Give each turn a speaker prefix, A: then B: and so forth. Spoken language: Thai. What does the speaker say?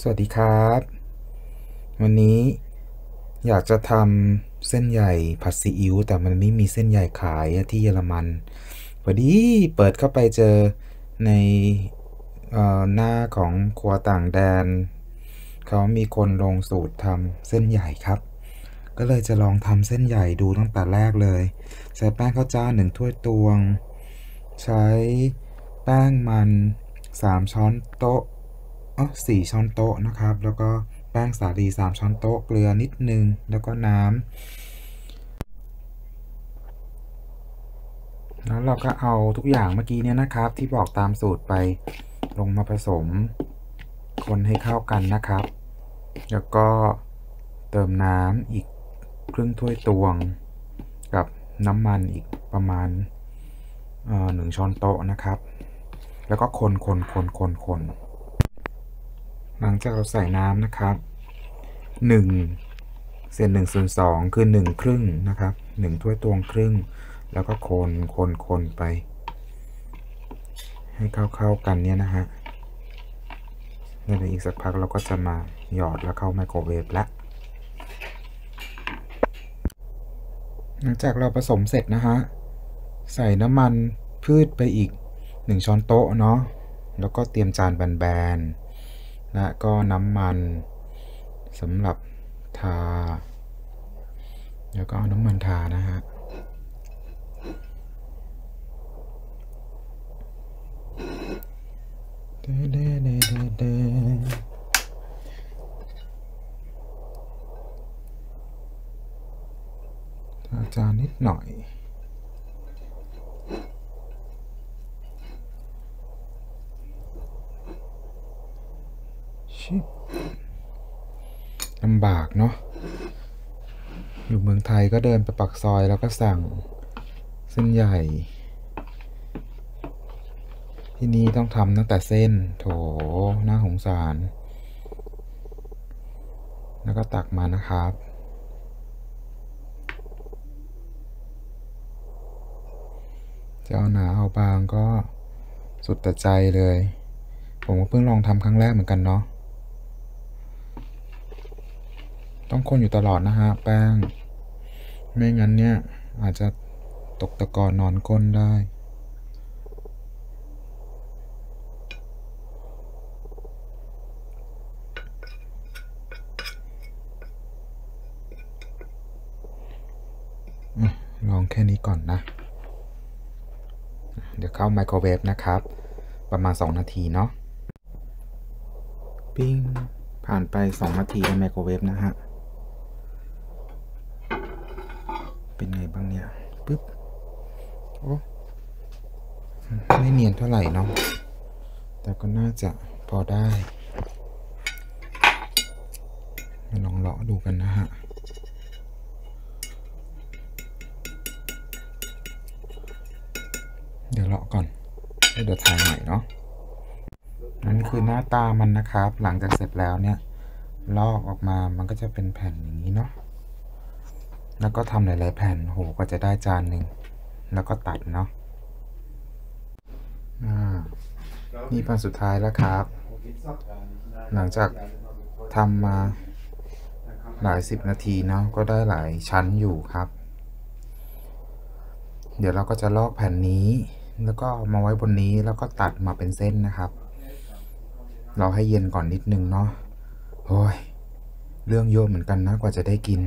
A: สวัสดีครับ วันนี้อยากจะทำเส้นใหญ่ผัดซีอิ๊วแต่มันไม่มีเส้นใหญ่ขายที่เยอรมันพอดีเปิดเข้าไปเจอในออหน้าของครัวต่างแดน เขามีคนลงสูตรทำเส้นใหญ่ครับ ก็เลยจะลองทำเส้นใหญ่ดูตั้งแต่แรกเลย ใช้แป้งข้าวเจ้าหนึ่งถ้วยตวง ใช้แป้งมัน 3 ช้อนโต๊ะ สี่ช้อนโต๊ะนะครับ แล้วก็แป้งสาลี3ช้อนโต๊ะ เกลือนิดนึง แล้วก็น้ำแล้วเราก็เอาทุกอย่างเมื่อกี้เนี่ยนะครับ ที่บอกตามสูตรไปลงมาผสม คนให้เข้ากันนะครับ แล้วก็เติมน้ำอีกครึ่งถ้วยตวง กับน้ำมันอีกประมาณหนึ่งช้อนโต๊ะนะครับ แล้วก็คนคนคนคนคน หลังจากเราใส่น้ำนะครับหนึ่งเศษหนึ่งส่วนสองคือหนึ่งครึ่งนะครับหนึ่งถ้วยตวงครึ่ง แล้วก็คนคนคนไป ให้เข้าๆกันเนี่ยนะฮะในอีกสักพักเราก็จะมาหยอดแล้วเข้าไมโครเวฟละหลังจากเราผสมเสร็จนะฮะใส่น้ำมันพืชไปอีก 1 ช้อนโต๊ะเนาะแล้วก็เตรียมจานแบนๆ และก็น้ำมันสำหรับทา แล้วก็น้ำมันทานะฮะเดเดเดเดเดทาจานนิดหน่อย ชิลำบากเนาะ อยู่เมืองไทยก็เดินไปปักซอยแล้วก็สั่งเส้นใหญ่ ที่นี่ต้องทำตั้งแต่เส้น โถน่าสงสาร แล้วก็ตักมานะครับจะเอาหนาเอาบางก็สุดแต่ใจเลย ผมก็เพิ่งลองทำครั้งแรกเหมือนกันเนาะ ต้องคนอยู่ตลอดนะฮะแป้ง ไม่งั้นเนี่ย อาจจะตกตะกอนนอนก้นได้อะลองแค่นี้ก่อนนะ เดี๋ยวเข้าไมโครเวฟนะครับ ประมาณ 2 นาทีเนาะ ปิ้ง ผ่านไป 2 นาทีในไมโครเวฟนะฮะ เป็นไงบ้างเนี่ยปึ๊บโอ้ไม่เนียนเท่าไหร่เนาะแต่ก็น่าจะพอได้ มาลองเลาะดูกันนะฮะเดี๋ยวเลาะก่อนเดี๋ยวถ่ายใหม่เนาะนั่นคือหน้าตามันนะครับ หลังจากเสร็จแล้วเนี่ย ลอกออกมามันก็จะเป็นแผ่นอย่างนี้เนาะ แล้วก็ทำหลาย ๆ แผ่นโหก็จะได้จานหนึ่ง แล้วก็ตัดเนาะนี่แผ่นสุดท้ายแล้วครับ หลังจากทำมาหลายสิบนาทีเนาะก็ได้หลายชั้นอยู่ครับ เดี๋ยวเราก็จะลอกแผ่นนี้ แล้วก็มาไว้บนนี้แล้วก็ตัดมาเป็นเส้นนะครับ เราให้เย็นก่อนนิดนึงเนาะโอ้ยเรื่องเยอะเหมือนกันนะกว่าจะได้กิน